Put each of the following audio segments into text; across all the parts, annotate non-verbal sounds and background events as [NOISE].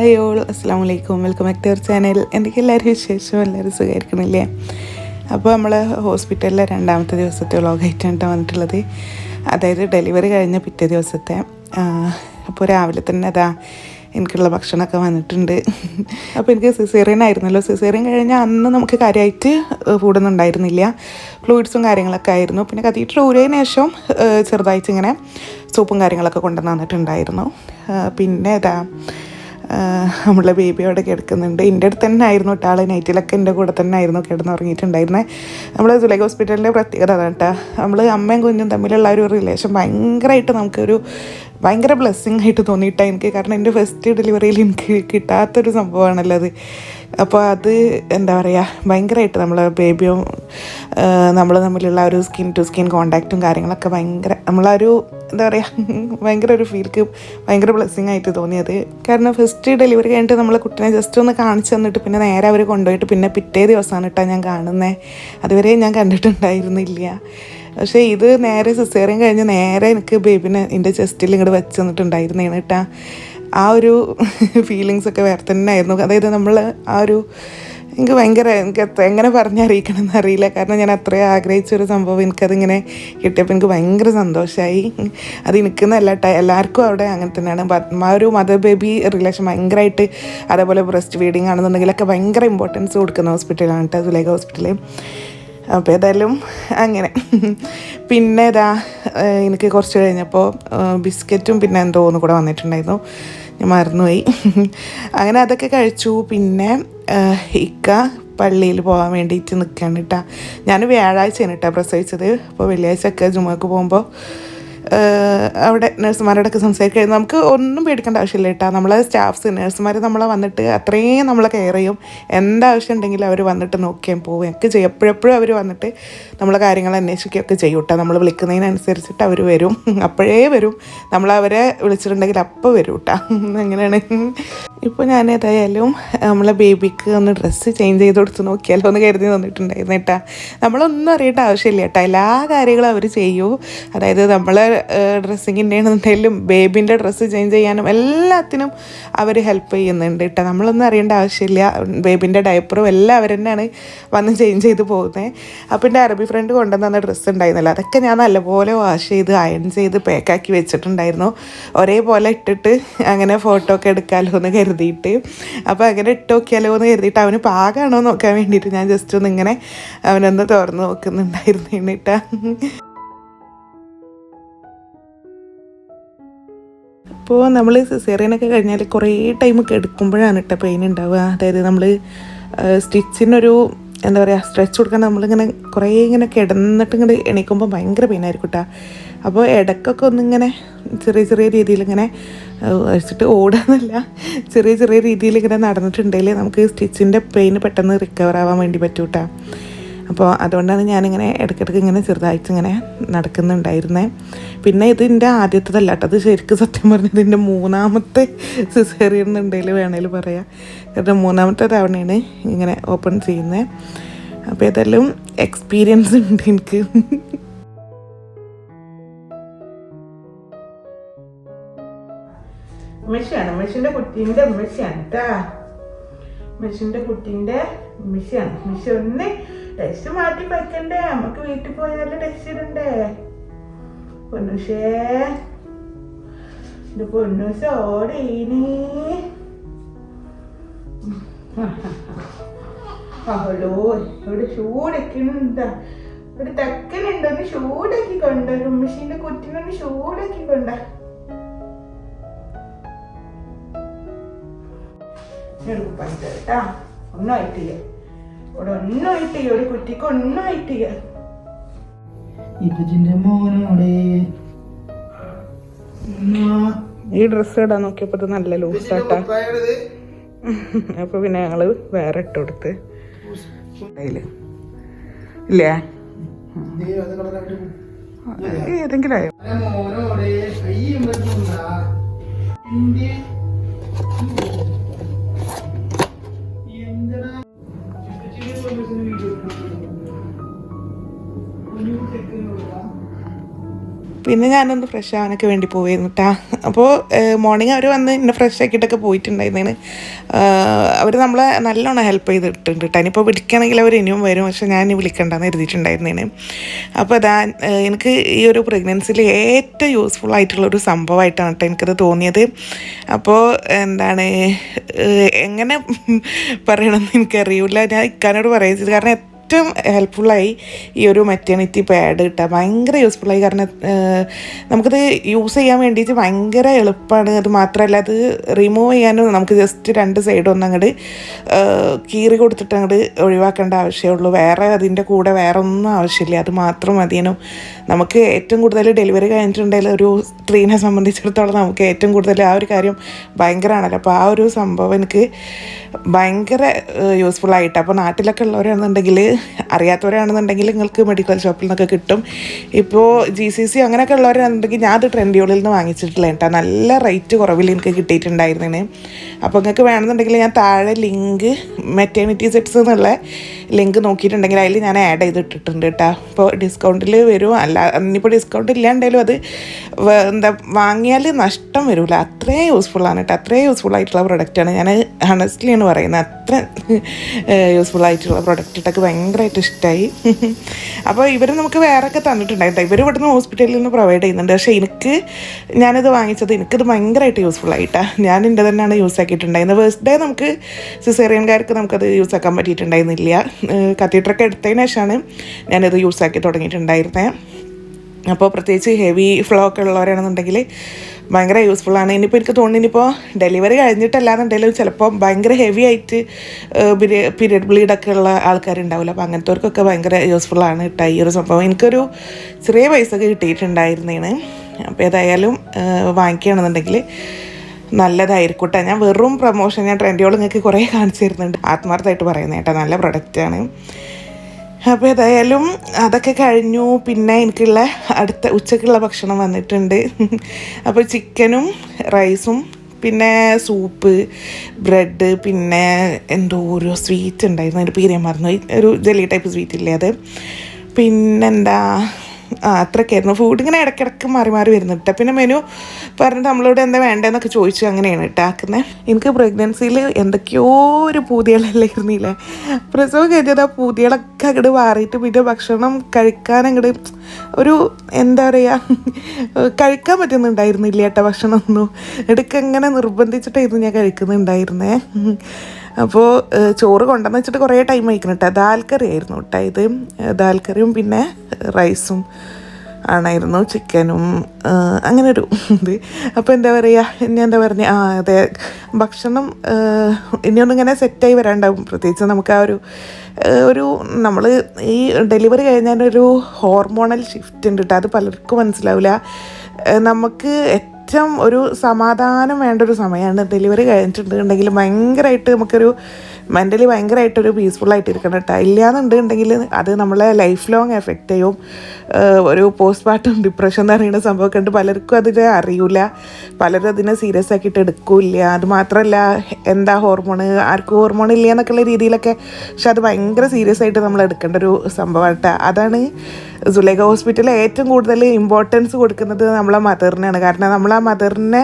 Hi all അസ്സാം വലൈക്കും welcome back to our channel എനിക്ക് എല്ലാവരും വിശേഷം? എല്ലാവരും സുഖമായിരിക്കണില്ലേ? അപ്പോൾ നമ്മൾ ഹോസ്പിറ്റലിലെ രണ്ടാമത്തെ ദിവസത്തെ വ്ളോഗായിട്ടാണ് വന്നിട്ടുള്ളത്. അതായത് ഡെലിവറി കഴിഞ്ഞ പിറ്റേ ദിവസത്തെ. അപ്പോൾ രാവിലെ തന്നെ അതാ എനിക്കുള്ള ഭക്ഷണമൊക്കെ വന്നിട്ടുണ്ട്. അപ്പോൾ എനിക്ക് സിസേറിയൻ ആയിരുന്നല്ലോ. സിസേറിയൻ കഴിഞ്ഞാൽ അന്ന് നമുക്ക് കാര്യമായിട്ട് ഫുഡൊന്നും ഉണ്ടായിരുന്നില്ല ഫ്ലൂയിഡ്സും കാര്യങ്ങളൊക്കെ ആയിരുന്നു. പിന്നെ കത്തീറ്റർ ഊരിയതിന് ശേഷം ചെറുതായിട്ട് ഇങ്ങനെ സൂപ്പും കാര്യങ്ങളൊക്കെ കൊണ്ടുവന്ന് തന്നിട്ടുണ്ടായിരുന്നു. പിന്നെ ഇതാ നമ്മളെ ബേബി അവിടെ കിടക്കുന്നുണ്ട്. എന്റെ അടുത്ത് തന്നെ ആയിരുന്നു കേട്ടോ ആൾ നൈറ്റിലൊക്കെ എന്റെ കൂടെ തന്നെ ആയിരുന്നു കിടന്നുറങ്ങിയിട്ടുണ്ടായിരുന്നത് നമ്മൾ സുലൈഖ് ഹോസ്പിറ്റലിന്റെ പ്രത്യേകത അതാണ് കേട്ടോ. നമ്മൾ അമ്മയും കുഞ്ഞും തമ്മിലുള്ള ഒരു റിലേഷൻ ഭയങ്കരമായിട്ട് നമുക്കൊരു ഭയങ്കര ബ്ലെസ്സിങ് ആയിട്ട് തോന്നിയിട്ടാണ് എനിക്ക്. കാരണം എന്റെ ഫസ്റ്റ് ഡെലിവറിയിൽ എനിക്ക് കിട്ടാത്തൊരു സംഭവമാണല്ലോ അത്. അപ്പോൾ അത് എന്താ പറയുക ഭയങ്കരമായിട്ട് നമ്മൾ ബേബിയും നമ്മൾ തമ്മിലുള്ള ഒരു സ്കിൻ ടു സ്കിൻ കോണ്ടാക്റ്റും കാര്യങ്ങളൊക്കെ ഭയങ്കര നമ്മളൊരു എന്താ പറയുക [LAUGHS] ഭയങ്കര ഒരു ഫീൽക്ക് ഭയങ്കര ബ്ലെസ്സിങ് ആയിട്ട് തോന്നിയത്. കാരണം ഫസ്റ്റ് ഡെലിവറി കഴിഞ്ഞിട്ട് നമ്മൾ കുട്ടീനെ ജസ്റ്റ് ഒന്ന് കാണിച്ചു തന്നിട്ട് പിന്നെ നേരെ അവർ കൊണ്ടുപോയിട്ട് പിന്നെ പിറ്റേ ദിവസമാണ് കേട്ടോ ഞാൻ കാണുന്നത് അതുവരെ ഞാൻ കണ്ടിട്ടുണ്ടായിരുന്നില്ല. പക്ഷേ ഇത് നേരെ സിസേറിയൻ കഴിഞ്ഞ് നേരെ എനിക്ക് ബേബിനെ എന്റെ ചെസ്റ്റിൽ ഇങ്ങോട്ട് വെച്ച് തന്നിട്ടുണ്ടായിരുന്നേണ് കേട്ടാ. ആ ഒരു [LAUGHS] ഫീലിങ്സ് ഒക്കെ വേറെ തന്നെ ആയിരുന്നു അതായത് നമ്മൾ ആ ഒരു എനിക്ക് ഭയങ്കര എനിക്ക് എങ്ങനെ പറഞ്ഞറിയിക്കണം എന്നറിയില്ല കാരണം ഞാൻ അത്രയും ആഗ്രഹിച്ചൊരു സംഭവം എനിക്കതിങ്ങനെ കിട്ടിയപ്പോൾ എനിക്ക് ഭയങ്കര സന്തോഷമായി അത് എനിക്കെന്നല്ല എല്ലാവർക്കും അവിടെ അങ്ങനെ തന്നെയാണ്. ആ ഒരു മദർ ബേബി റിലേഷൻ ഭയങ്കരമായിട്ട് അതേപോലെ ബ്രസ്റ്റ് ഫീഡിങ് ആണെന്നുണ്ടെങ്കിലൊക്കെ ഭയങ്കര ഇമ്പോർട്ടൻസ് കൊടുക്കുന്ന ഹോസ്പിറ്റലാണ് കേട്ടോ സുലേഖ ഹോസ്പിറ്റൽ അപ്പോൾ ഏതായാലും അങ്ങനെ. പിന്നെ ഇതാ എനിക്ക് കുറച്ച് കഴിഞ്ഞപ്പോൾ ബിസ്ക്കറ്റും പിന്നെ എന്തോ ഒന്ന് കൂടെ വന്നിട്ടുണ്ടായിരുന്നു. ഞാൻ മറന്നുപോയി. അങ്ങനെ അതൊക്കെ കഴിച്ചു. പിന്നെ ഇക്ക പള്ളിയിൽ പോകാൻ വേണ്ടിയിട്ട് നിൽക്കുകയാണ് കേട്ടോ ഞാൻ വ്യാഴാഴ്ചയാണ് കേട്ടോ പ്രസവിച്ചത്. അപ്പോൾ വെള്ളിയാഴ്ച ഒക്കെ ജുമക്ക് പോകുമ്പോൾ അവിടെ നഴ്സുമാരോടൊക്കെ സംസാരിക്കുന്നത് നമുക്ക് ഒന്നും പേടിക്കേണ്ട ആവശ്യമില്ല കേട്ടോ. നമ്മളെ സ്റ്റാഫ്സ് നഴ്സുമാർ നമ്മളെ വന്നിട്ട് അത്രയും നമ്മളെ കെയർ ചെയ്യും. എന്താവശ്യം ഉണ്ടെങ്കിലും അവർ വന്നിട്ട് നോക്കിയാൽ പോവുകയും ഒക്കെ ചെയ്യും. എപ്പോഴെപ്പോഴും അവർ വന്നിട്ട് നമ്മളെ കാര്യങ്ങൾ അന്വേഷിക്കുകയൊക്കെ ചെയ്യും കേട്ടോ. നമ്മൾ വിളിക്കുന്നതിനനുസരിച്ചിട്ട് അവർ വരും. [LAUGHS] അപ്പോഴേ വരും. നമ്മൾ അവരെ വിളിച്ചിട്ടുണ്ടെങ്കിൽ അപ്പോൾ വരും കേട്ടോ. [LAUGHS] അങ്ങനെയാണ്. ഇപ്പോൾ ഞാൻ ഏതായാലും നമ്മളെ ബേബിക്ക് ഒന്ന് ഡ്രസ്സ് ചേഞ്ച് ചെയ്ത് കൊടുത്ത് നോക്കിയാലോ എന്ന് കരുതി തന്നിട്ടുണ്ടായിരുന്നു കേട്ടോ. നമ്മളൊന്നും അറിയേണ്ട ആവശ്യമില്ല കേട്ടോ. എല്ലാ കാര്യങ്ങളും അവർ ചെയ്യൂ. അതായത് നമ്മളെ ഡ്രസ്സിങ്ങിന്റെ ആണെന്നുണ്ടെങ്കിലും ബേബിന്റെ ഡ്രസ്സ് ചേഞ്ച് ചെയ്യാനും എല്ലാത്തിനും അവർ ഹെൽപ്പ് ചെയ്യുന്നുണ്ട് കേട്ടോ നമ്മളൊന്നും അറിയേണ്ട ആവശ്യമില്ല. ബേബിന്റെ ഡയപ്പറും എല്ലാം അവർ തന്നെയാണ് വന്ന് ചേഞ്ച് ചെയ്ത് പോകുന്നത് അപ്പം എന്റെ അറബി ഫ്രണ്ട് കൊണ്ടുവന്ന ഡ്രസ്സ് ഉണ്ടായിരുന്നല്ലോ. അതൊക്കെ ഞാൻ നല്ലപോലെ വാഷ് ചെയ്ത് അയൺ ചെയ്ത് പാക്കാക്കി വെച്ചിട്ടുണ്ടായിരുന്നു. ഒരേപോലെ ഇട്ടിട്ട് അങ്ങനെ ഫോട്ടോ ഒക്കെ എടുക്കാമല്ലോ എന്ന് കരുതിയിട്ട്. അപ്പോൾ അങ്ങനെ ഇട്ട് നോക്കിയാലോ എന്ന് കരുതിയിട്ട് അവന് പാകാണോ നോക്കാൻ വേണ്ടിയിട്ട് ഞാൻ ജസ്റ്റ് ഒന്ന് ഇങ്ങനെ അവനൊന്ന് തുറന്ന് നോക്കുന്നുണ്ടായിരുന്നു എന്നിട്ടാ ഇപ്പോൾ നമ്മൾ സിസേറിയനൊക്കെ കഴിഞ്ഞാൽ കുറേ ടൈം കിടക്കുമ്പോഴാണ് കേട്ടോ പെയിൻ ഉണ്ടാവുക അതായത് നമ്മൾ സ്റ്റിച്ചിനൊരു എന്താ പറയുക സ്ട്രെച്ച് കൊടുക്കാൻ നമ്മളിങ്ങനെ കുറേ ഇങ്ങനെ കിടന്നിട്ട് ഇങ്ങനെ എണീക്കുമ്പോൾ ഭയങ്കര പെയിനായിരിക്കും കേട്ടോ അപ്പോൾ ഇടയ്ക്കൊക്കെ ഒന്നിങ്ങനെ ചെറിയ ചെറിയ രീതിയിൽ ഇങ്ങനെ വെച്ചിട്ട് ഓടാന്നല്ല ചെറിയ ചെറിയ രീതിയിൽ ഇങ്ങനെ നടന്നിട്ടുണ്ടെങ്കിൽ നമുക്ക് സ്റ്റിച്ചിന്റെ പെയിൻ പെട്ടെന്ന് റിക്കവർ ആവാൻ വേണ്ടി പറ്റൂട്ടാ അപ്പോൾ അതുകൊണ്ടാണ് ഞാനിങ്ങനെ ഇടയ്ക്കിടയ്ക്ക് ഇങ്ങനെ ചെറുതായിട്ട് ഇങ്ങനെ നടക്കുന്നുണ്ടായിരുന്നേ. പിന്നെ ഇതിന്റെ ആദ്യത്തതല്ല കേട്ടോ. അത് ശരിക്കും സത്യം പറഞ്ഞത് ഇതിന്റെ മൂന്നാമത്തെ [LAUGHS] സിസേറിയൻ എന്നുണ്ടെങ്കിൽ വേണേൽ പറയാം. കാരണം മൂന്നാമത്തെ തവണയാണ് ഇങ്ങനെ ഓപ്പൺ ചെയ്യുന്നത് അപ്പോൾ ഏതായാലും എക്സ്പീരിയൻസ് ഉണ്ട് എനിക്ക്. മെഷിയാണ് മെഷിന്റെ കുട്ടീന്റെ മെഷിയാണ് കേട്ടാ മെഷിന്റെ കുട്ടീന്റെ മിഷയാണ് മിഷ ഒന്ന് ടെസ്റ്റ് മാറ്റി വെക്കണ്ടേ? നമുക്ക് വീട്ടിൽ പോയാലും ടെസ്റ്റ് ഇടണ്ടേ? പൊന്നുഷേ ഇത് പൊന്നുഷ ഓടീനി. അവളോ ഇവിടെ ചൂടൊക്കെയുണ്ട്. ഇവിടെ തെക്കനുണ്ട്. ഒന്ന് ചൂടാക്കി കൊണ്ട. മെഷീന്റെ കുട്ടിനൊന്ന് ചൂടാക്കി കൊണ്ട. എടുക്കും പൈസ ഒന്നും ആയിട്ടില്ല. ഇവിടെ ഒന്നും ആയിട്ടില്ല ഒരു കുട്ടിക്ക് ഒന്നും ആയിട്ടില്ല ഇപ്പച്ചിന്റെ മോനോടെ ഈ ഡ്രസ്സ് ഇടാൻ നോക്കിയപ്പോ നല്ല ലൂസാട്ടാ. അപ്പൊ പിന്നെ ഞങ്ങൾ വേറെ ഇട്ട് കൊടുത്ത്. ഇല്ലേ? ഏതെങ്കിലും ആയോ? മോനോടെ പിന്നെ ഞാനൊന്ന് ഫ്രഷ് ആവാനൊക്കെ വേണ്ടി പോവായിരുന്നു കേട്ടാ അപ്പോൾ മോർണിംഗ് അവർ വന്ന് എന്നെ ഫ്രഷ് ആക്കിയിട്ടൊക്കെ പോയിട്ടുണ്ടായിരുന്നേന് അവർ നമ്മളെ നല്ലോണം ഹെൽപ്പ് ചെയ്തിട്ടുണ്ട് കേട്ടോ ഇനിയിപ്പോൾ വിളിക്കണമെങ്കിൽ അവർ ഇനിയും വരും. പക്ഷെ ഞാൻ വിളിക്കണ്ടെന്ന് എഴുതിയിട്ടുണ്ടായിരുന്നേന് അപ്പോൾ അതാ എനിക്ക് ഈ ഒരു പ്രഗ്നൻസിയിൽ ഏറ്റവും യൂസ്ഫുൾ ആയിട്ടുള്ള ഒരു സംഭവമായിട്ടാണ് കേട്ടോ എനിക്കത് തോന്നിയത്. അപ്പോൾ എന്താണ് എങ്ങനെ പറയണമെന്ന് എനിക്കറിയില്ല ഞാൻ ഇക്കാനോട് പറയുന്നത് കാരണം ഏറ്റവും ഹെൽപ്ഫുള്ളായി ഈ ഒരു മെറ്റേണിറ്റി പാഡ് കിട്ടുക. ഭയങ്കര യൂസ്ഫുള്ളായി കാരണം നമുക്കത് യൂസ് ചെയ്യാൻ വേണ്ടിയിട്ട് ഭയങ്കര എളുപ്പമാണ് അത് മാത്രമല്ല അത് റിമൂവ് ചെയ്യാനും നമുക്ക് ജസ്റ്റ് രണ്ട് സൈഡും ഒന്ന് അങ്ങോട്ട് കീറി കൊടുത്തിട്ട് അങ്ങോട്ട് ഒഴിവാക്കേണ്ട ആവശ്യമുള്ളൂ വേറെ അതിന്റെ കൂടെ വേറെ ഒന്നും ആവശ്യമില്ല. അത് മാത്രം മതിയേനും നമുക്ക് ഏറ്റവും കൂടുതൽ ഡെലിവറി കഴിഞ്ഞിട്ടുണ്ടെങ്കിൽ ഒരു സ്ത്രീനെ സംബന്ധിച്ചിടത്തോളം നമുക്ക് ഏറ്റവും കൂടുതൽ ആ ഒരു കാര്യം ഭയങ്കരമാണല്ലോ അപ്പോൾ ആ ഒരു സംഭവം എനിക്ക് ഭയങ്കര യൂസ്ഫുൾ ആയിട്ട്. അപ്പോൾ നാട്ടിലൊക്കെ ഉള്ളവരാണെന്നുണ്ടെങ്കിൽ അറിയാത്തവരാണെന്നുണ്ടെങ്കിൽ നിങ്ങൾക്ക് മെഡിക്കൽ ഷോപ്പിൽ നിന്നൊക്കെ കിട്ടും. ഇപ്പോൾ ജി സി സി അങ്ങനെയൊക്കെ ഉള്ളവരാണെന്നുണ്ടെങ്കിൽ ഞാൻ അത് ട്രെൻഡിയോളിൽ നിന്ന് വാങ്ങിച്ചിട്ടില്ല കേട്ടോ നല്ല റേറ്റ് കുറവിൽ എനിക്ക് കിട്ടിയിട്ടുണ്ടായിരുന്നേ അപ്പോൾ നിങ്ങൾക്ക് വേണമെന്നുണ്ടെങ്കിൽ ഞാൻ താഴെ ലിങ്ക് മെറ്റേണിറ്റി സെറ്റ്സ് എന്നുള്ള ലിങ്ക് നോക്കിയിട്ടുണ്ടെങ്കിൽ അതിൽ ഞാൻ ആഡ് ചെയ്തിട്ടിട്ടുണ്ട് കേട്ടോ. അപ്പോൾ ഡിസ്കൗണ്ടിൽ വരും. അല്ല ഇനിയിപ്പോൾ ഡിസ്കൗണ്ട് ഇല്ലാണ്ടെങ്കിലും അത് എന്താ വാങ്ങിയാൽ നഷ്ടം വരില്ല അത്രയും യൂസ്ഫുള്ളാണ് കേട്ടോ. അത്രയും യൂസ്ഫുൾ ആയിട്ടുള്ള പ്രൊഡക്റ്റാണ് ഞാൻ ഹണസ്റ്റ്ലിയാണ് പറയുന്നത്. അത്ര യൂസ്ഫുൾ ആയിട്ടുള്ള പ്രൊഡക്റ്റ് ഇട്ടൊക്കെ ഭയങ്കരമായിട്ട് ഇഷ്ടമായി അപ്പോൾ ഇവർ നമുക്ക് വേറെ ഒക്കെ തന്നിട്ടുണ്ടായിരുന്നു ഇവർ ഇവിടുന്ന് ഹോസ്പിറ്റലിൽ നിന്ന് പ്രൊവൈഡ് ചെയ്യുന്നുണ്ട്. പക്ഷേ എനിക്ക് ഞാനിത് വാങ്ങിച്ചത് എനിക്കിത് ഭയങ്കരമായിട്ട് യൂസ്ഫുൾ ആയിട്ടാണ് ഞാൻ എന്റെ തന്നെയാണ് യൂസ് ആക്കിയിട്ടുണ്ടായിരുന്നത് ഫസ്റ്റ് ഡേ നമുക്ക് സിസേറിയൻകാർക്ക് നമുക്കത് യൂസ് ആക്കാൻ പറ്റിയിട്ടുണ്ടായിരുന്നില്ല. കത്തീട്രൊക്കെ എടുത്തതിന് ശേഷമാണ് ഞാനത് യൂസ് ആക്കി തുടങ്ങിയിട്ടുണ്ടായിരുന്നത് അപ്പോൾ പ്രത്യേകിച്ച് ഹെവി ഫ്ലോ ഒക്കെ ഉള്ളവരാണെന്നുണ്ടെങ്കിൽ ഭയങ്കര യൂസ്ഫുള്ളാണ് ഇനിയിപ്പോൾ എനിക്ക് തോന്നുന്നു ഇനിയിപ്പോൾ ഡെലിവറി കഴിഞ്ഞിട്ടല്ലാന്നുണ്ടെങ്കിലും ചിലപ്പോൾ ഭയങ്കര ഹെവി ആയിട്ട് പീരിയഡ് ബ്ലീഡൊക്കെ ഉള്ള ആൾക്കാരുണ്ടാവില്ല. അപ്പോൾ അങ്ങനത്തെവർക്കൊക്കെ ഭയങ്കര യൂസ്ഫുള്ളാണ് കേട്ടോ ഈ ഒരു സംഭവം. എനിക്കൊരു ചെറിയ പൈസ ഒക്കെ കിട്ടിയിട്ടുണ്ടായിരുന്നേന് അപ്പോൾ ഏതായാലും വാങ്ങിക്കുകയാണെന്നുണ്ടെങ്കിൽ നല്ലതായിരിക്കും കേട്ടോ ഞാൻ വെറും പ്രൊമോഷൻ ഞാൻ ട്രെൻഡുകൾ നിങ്ങൾക്ക് കുറേ കാണിച്ചു തരുന്നുണ്ട് ആത്മാർത്ഥമായിട്ട് പറയുന്നത് കേട്ടോ നല്ല പ്രൊഡക്റ്റാണ് അപ്പോൾ ഏതായാലും അതൊക്കെ കഴിഞ്ഞു. പിന്നെ എനിക്കുള്ള അടുത്ത ഉച്ചക്കുള്ള ഭക്ഷണം വന്നിട്ടുണ്ട്. അപ്പോൾ ചിക്കനും റൈസും പിന്നെ സൂപ്പ് ബ്രെഡ് പിന്നെ എന്തോ ഒരു സ്വീറ്റ് ഉണ്ടായിരുന്നു. അതിന്റെ പേര് ഞാൻ മറന്നു ഒരു ജെല്ലി ടൈപ്പ് സ്വീറ്റ് ഇല്ലേ അത്. പിന്നെന്താ? ആ അത്രക്കായിരുന്നു ഫുഡ് ഇങ്ങനെ ഇടയ്ക്കിടയ്ക്ക് മാറി മാറി വരുന്നു കേട്ടോ. പിന്നെ മെനു പറഞ്ഞിട്ട് നമ്മളോട് എന്താ വേണ്ടതെന്നൊക്കെ ചോദിച്ചു അങ്ങനെയാണ് കേട്ടോ ആക്കുന്നത് എനിക്ക് പ്രഗ്നൻസിയിൽ എന്തൊക്കെയോ ഒരു പൂതികളല്ലേ പ്രസവം കഴിഞ്ഞത് ആ പൂതികളൊക്കെ അങ്ങോട്ട് മാറിയിട്ട് പിന്നെ ഭക്ഷണം കഴിക്കാൻ അങ്ങോട്ട് ഒരു എന്താ പറയുക കഴിക്കാൻ പറ്റുന്നുണ്ടായിരുന്നില്ല കേട്ടോ ഭക്ഷണമൊന്നും. ഇടയ്ക്ക് നിർബന്ധിച്ചിട്ടായിരുന്നു ഞാൻ കഴിക്കുന്നുണ്ടായിരുന്നേ. അപ്പോൾ ചോറ് കൊണ്ടുവന്ന് വെച്ചിട്ട് കുറേ ടൈം കഴിക്കണം കേട്ടോ ദാൽക്കറി കറി ആയിരുന്നു കേട്ടോ ഇത്. ദാൽക്കറിയും കറിയും പിന്നെ റൈസും ആണായിരുന്നു ചിക്കനും അങ്ങനെ ഒരു ഇത്. അപ്പോൾ എന്താ പറയുക ഇനി എന്താ പറഞ്ഞ? ആ അതെ. ഭക്ഷണം ഇനിയൊന്നും ഇങ്ങനെ സെറ്റായി വരാണ്ടാവും. പ്രത്യേകിച്ച് നമുക്ക് ആ ഒരു ഒരു നമ്മൾ ഈ ഡെലിവറി കഴിഞ്ഞാൽ ഒരു ഹോർമോണൽ ഷിഫ്റ്റ് ഉണ്ട് കേട്ടോ അത് പലർക്കും മനസ്സിലാവില്ല നമുക്ക് ഏറ്റവും ഒരു സമാധാനം വേണ്ട ഒരു സമയമാണ്. ഡെലിവറി കഴിഞ്ഞിട്ടുണ്ടെങ്കിൽ ഭയങ്കരമായിട്ട് നമുക്കൊരു മെന്റലി ഭയങ്കരമായിട്ടൊരു പീസ്ഫുൾ ആയിട്ട് ഇരിക്കണം കേട്ടോ. ഇല്ലയെന്നുണ്ടെങ്കിൽ അത് നമ്മളെ ലൈഫ് ലോങ് എഫക്റ്റ് ചെയ്യും. ഒരു പോസ്റ്റ് പാർട്ടം ഡിപ്രഷൻ എന്ന് പറയുന്ന സംഭവമൊക്കെ ഉണ്ട്. പലർക്കും അതിനെ അറിയില്ല പലരും അതിനെ സീരിയസ് ആക്കിയിട്ട് എടുക്കില്ല. അത് മാത്രമല്ല എന്താ ഹോർമോൺ ആർക്കും ഹോർമോൺ ഇല്ല എന്നൊക്കെയുള്ള രീതിയിലൊക്കെ. പക്ഷെ അത് ഭയങ്കര സീരിയസ് ആയിട്ട് നമ്മൾ എടുക്കേണ്ട ഒരു സംഭവമാണ് അതാണ് സുലേഖ ഹോസ്പിറ്റലിൽ ഏറ്റവും കൂടുതൽ ഇമ്പോർട്ടൻസ് കൊടുക്കുന്നത് നമ്മളെ മദറിനാണ് കാരണം നമ്മളെ മദറിനെ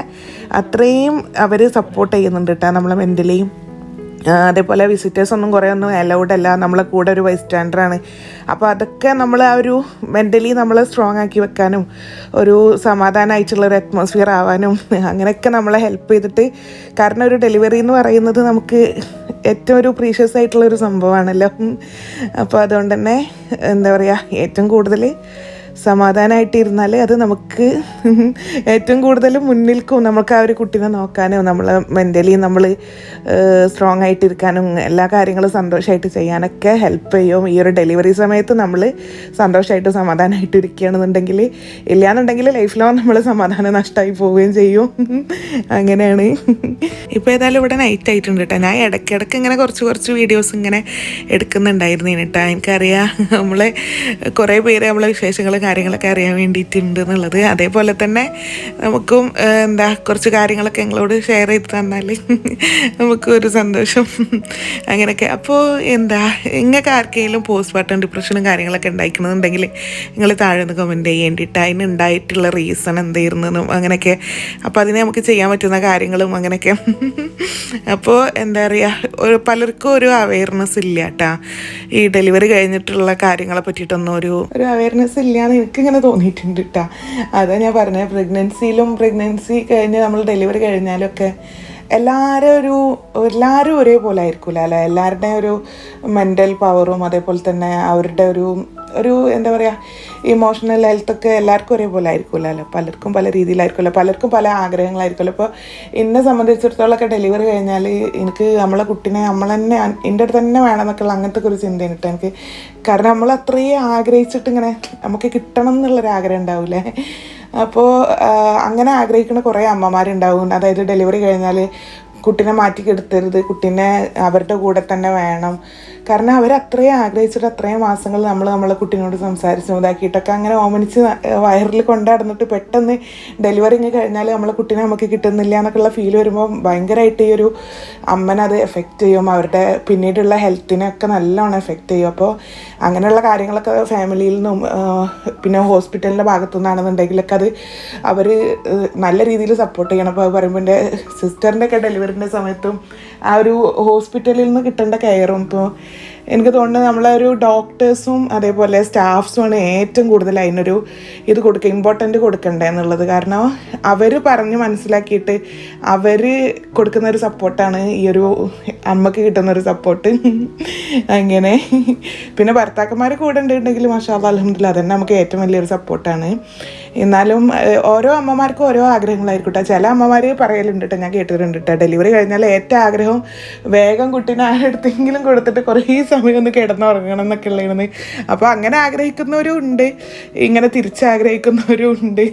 അത്രയും അവർ സപ്പോർട്ട് ചെയ്യുന്നുണ്ട് കേട്ടോ. നമ്മളെ മെന്റലിയും അതേപോലെ വിസിറ്റേഴ്സ് ഒന്നും കുറേ ഒന്നും അലൗഡ് അല്ല. നമ്മളെ കൂടെ ഒരു വൈസ് സ്റ്റാൻഡറാണ് അപ്പോൾ അതൊക്കെ നമ്മൾ ആ ഒരു മെന്റലി നമ്മൾ സ്ട്രോങ് ആക്കി വെക്കാനും ഒരു സമാധാനമായിട്ടുള്ള ഒരു അറ്റ്മോസ്ഫിയർ ആവാനും അങ്ങനെയൊക്കെ നമ്മളെ ഹെൽപ്പ് ചെയ്തിട്ട് കാരണം ഒരു ഡെലിവറി എന്ന് പറയുന്നത് നമുക്ക് ഏറ്റവും ഒരു പ്രീഷ്യസ് ആയിട്ടുള്ള ഒരു സംഭവമാണല്ലോ അപ്പോൾ അതുകൊണ്ട് തന്നെ എന്താ പറയുക ഏറ്റവും കൂടുതൽ സമാധാനമായിട്ടിരുന്നാൽ അത് നമുക്ക് [LAUGHS] ഏറ്റവും കൂടുതൽ മുന്നിൽക്കും നമുക്ക് ആ ഒരു കുട്ടീനെ നോക്കാനും നമ്മൾ മെന്റലി നമ്മൾ സ്ട്രോങ് ആയിട്ടിരിക്കാനും എല്ലാ കാര്യങ്ങളും സന്തോഷമായിട്ട് ചെയ്യാനൊക്കെ ഹെൽപ്പ് ചെയ്യും. ഈ ഒരു ഡെലിവറി സമയത്ത് നമ്മൾ സന്തോഷമായിട്ട് സമാധാനമായിട്ട് ഇരിക്കുകയാണെന്നുണ്ടെങ്കിൽ ഇല്ലയെന്നുണ്ടെങ്കിൽ ലൈഫ് ലോങ് നമ്മൾ സമാധാനം നഷ്ടമായി പോവുകയും ചെയ്യും. [LAUGHS] അങ്ങനെയാണ്. ഇപ്പോൾ ഏതായാലും ഇവിടെ നൈറ്റ് ആയിട്ടുണ്ട് കേട്ടോ ഞാൻ ഇടയ്ക്കിടയ്ക്ക് ഇങ്ങനെ കുറച്ച് കുറച്ച് വീഡിയോസ് ഇങ്ങനെ എടുക്കുന്നുണ്ടായിരുന്നു കേട്ടോ എനിക്കറിയാം നമ്മളെ കുറേ പേര് നമ്മളെ വിശേഷങ്ങൾ കാര്യങ്ങളൊക്കെ അറിയാൻ വേണ്ടിയിട്ടുണ്ട് എന്നുള്ളത് അതേപോലെ തന്നെ നമുക്കും എന്താ കുറച്ച് കാര്യങ്ങളൊക്കെ നിങ്ങളോട് ഷെയർ ചെയ്ത് തന്നാൽ നമുക്കും ഒരു സന്തോഷം. അങ്ങനെയൊക്കെ. അപ്പോൾ എന്താ നിങ്ങൾക്ക് ആർക്കെങ്കിലും പോസ്റ്റ് പാർട്ടം ഡിപ്രഷനും കാര്യങ്ങളൊക്കെ ഉണ്ടായിരിക്കണമെന്നുണ്ടെങ്കിൽ നിങ്ങൾ താഴെ നിന്ന് കമന്റ് ചെയ്യേണ്ടിയിട്ട് അതിന് ഉണ്ടായിട്ടുള്ള റീസൺ എന്തായിരുന്നെന്നും അങ്ങനെയൊക്കെ. അപ്പോൾ അതിനെ നമുക്ക് ചെയ്യാൻ പറ്റുന്ന കാര്യങ്ങളും അങ്ങനെയൊക്കെ. അപ്പോൾ എന്താ പറയുക ഒരു പലർക്കും ഒരു അവയർനെസ് ഇല്ല കേട്ടാ ഈ ഡെലിവറി കഴിഞ്ഞിട്ടുള്ള കാര്യങ്ങളെ പറ്റിയിട്ടൊന്നും ഒരു ഒരു അവയർനെസ് ഇല്ലയെന്ന് എനിക്കിങ്ങനെ തോന്നിയിട്ടുണ്ട് കേട്ടാ അതാ ഞാൻ പറഞ്ഞത് പ്രഗ്നൻസിയിലും പ്രഗ്നൻസി കഴിഞ്ഞ് നമ്മൾ ഡെലിവറി കഴിഞ്ഞാലൊക്കെ എല്ലാവരും ഒരു എല്ലാവരും ഒരേപോലെ ആയിരിക്കില്ല അല്ലേ? എല്ലാവരുടെയും ഒരു മെന്റൽ പവറും അതേപോലെ തന്നെ അവരുടെ ഒരു ഒരു എന്താ പറയുക ഇമോഷണൽ ഹെൽത്തൊക്കെ എല്ലാവർക്കും ഒരേപോലെ ആയിരിക്കുമല്ലോ. പലർക്കും പല രീതിയിലായിരിക്കുമല്ലോ. പലർക്കും പല ആഗ്രഹങ്ങളായിരിക്കുമല്ലോ. ഇപ്പോൾ എന്നെ സംബന്ധിച്ചിടത്തോളമൊക്കെ ഡെലിവറി കഴിഞ്ഞാൽ എനിക്ക് നമ്മളെ കുട്ടീനെ നമ്മൾ തന്നെ എന്റെ അടുത്ത് തന്നെ വേണം എന്നൊക്കെയുള്ള അങ്ങനത്തെ ഒരു ചിന്തയാണ് കേട്ടോ എനിക്ക്. കാരണം നമ്മൾ അത്രയും ആഗ്രഹിച്ചിട്ട് ഇങ്ങനെ നമുക്ക് കിട്ടണം എന്നുള്ളൊരു ആഗ്രഹം ഉണ്ടാവില്ലേ? അപ്പോൾ അങ്ങനെ ആഗ്രഹിക്കുന്ന കുറേ അമ്മമാരുണ്ടാവും. അതായത് ഡെലിവറി കഴിഞ്ഞാൽ കുട്ടീനെ മാറ്റി കെടുത്തരുത് കുട്ടീനെ അവരുടെ കൂടെ തന്നെ വേണം. കാരണം അവർ അത്രയും ആഗ്രഹിച്ചിട്ട് അത്രയും മാസങ്ങൾ നമ്മൾ നമ്മളെ കുട്ടീനോട് സംസാരിച്ച് ഇതാക്കിയിട്ടൊക്കെ അങ്ങനെ ഓമനിച്ച് വയറിൽ കൊണ്ടാടുന്നിട്ട് പെട്ടെന്ന് ഡെലിവറി കഴിഞ്ഞാൽ നമ്മളെ കുട്ടീനെ നമുക്ക് കിട്ടുന്നില്ല എന്നൊക്കെയുള്ള ഫീൽ വരുമ്പോൾ ഭയങ്കരമായിട്ട് ഈ ഒരു അമ്മനത് എഫക്റ്റ് ചെയ്യും. അവരുടെ പിന്നീടുള്ള ഹെൽത്തിനൊക്കെ നല്ലോണം എഫക്റ്റ് ചെയ്യും. അപ്പോൾ അങ്ങനെയുള്ള കാര്യങ്ങളൊക്കെ ഫാമിലിയിൽ നിന്നും പിന്നെ ഹോസ്പിറ്റലിന്റെ ഭാഗത്തു നിന്നാണെന്നുണ്ടെങ്കിലൊക്കെ അത് അവർ നല്ല രീതിയിൽ സപ്പോർട്ട് ചെയ്യണം. അപ്പോൾ പറയുമ്പോൾ എന്റെ സിസ്റ്ററിന്റെ ഒക്കെ ഡെലിവറിന്റെ സമയത്തും ആ ഒരു ഹോസ്പിറ്റലിൽ നിന്ന് കിട്ടേണ്ട കെയറും ഇപ്പോൾ എനിക്ക് തോന്നുന്നത് നമ്മളെ ഒരു ഡോക്ടേഴ്സും അതേപോലെ സ്റ്റാഫ്സുമാണ് ഏറ്റവും കൂടുതൽ അതിനൊരു ഇത് കൊടുക്കുക ഇമ്പോർട്ടന്റ് കൊടുക്കണ്ടേ എന്നുള്ളത്. കാരണം അവർ പറഞ്ഞ് മനസ്സിലാക്കിയിട്ട് അവർ കൊടുക്കുന്ന ഒരു സപ്പോർട്ടാണ് ഈ ഒരു അമ്മയ്ക്ക് കിട്ടുന്ന ഒരു സപ്പോർട്ട് അങ്ങനെ. പിന്നെ ഭർത്താക്കന്മാർ കൂടെ ഉണ്ടെങ്കിൽ മാഷാ അലഹമില്ല അതന്നെ നമുക്ക് ഏറ്റവും വലിയൊരു സപ്പോർട്ടാണ് എന്നാലും ഓരോ അമ്മമാർക്കും ഓരോ ആഗ്രഹങ്ങളായിരിക്കും ചില അമ്മമാർ പറയലുണ്ട് കേട്ടോ ഞാൻ കേട്ടിട്ടുണ്ട് കേട്ടോ. ഡെലിവറി കഴിഞ്ഞാൽ ഏറ്റവും ആഗ്രഹം വേഗം കുട്ടീനെ ആരെടുത്തെങ്കിലും കൊടുത്തിട്ട് കുറേ സമയം ഒന്ന് കിടന്നുറങ്ങണം എന്നൊക്കെ ഉള്ളതാണ്. അപ്പോൾ അങ്ങനെ ആഗ്രഹിക്കുന്നവരും ഉണ്ട് ഇങ്ങനെ തിരിച്ചാഗ്രഹിക്കുന്നവരും ഉണ്ട്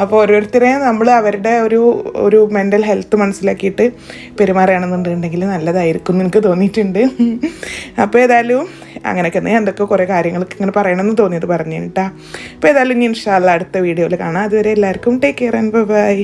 അപ്പോൾ ഓരോരുത്തരെയും നമ്മൾ അവരുടെ ഒരു ഒരു മെന്റൽ ഹെൽത്ത് മനസ്സിലാക്കിയിട്ട് പെരുമാറുകയാണെന്നുണ്ടെങ്കിൽ നല്ലതായിരിക്കും എന്ന് എനിക്ക് തോന്നിയിട്ടുണ്ട്. അപ്പോൾ ഏതായാലും അങ്ങനെയൊക്കെ എന്തൊക്കെ കുറേ കാര്യങ്ങളൊക്കെ ഇങ്ങനെ പറയണമെന്ന് തോന്നിയത് പറഞ്ഞു കേട്ടാ. അപ്പോൾ ഏതായാലും ഇനി ഇൻഷാല്ല അടുത്ത വീഡിയോയിൽ കാണാം. അതുവരെ എല്ലാവർക്കും ടേക്ക് കെയർ ആൻഡ് ബൈ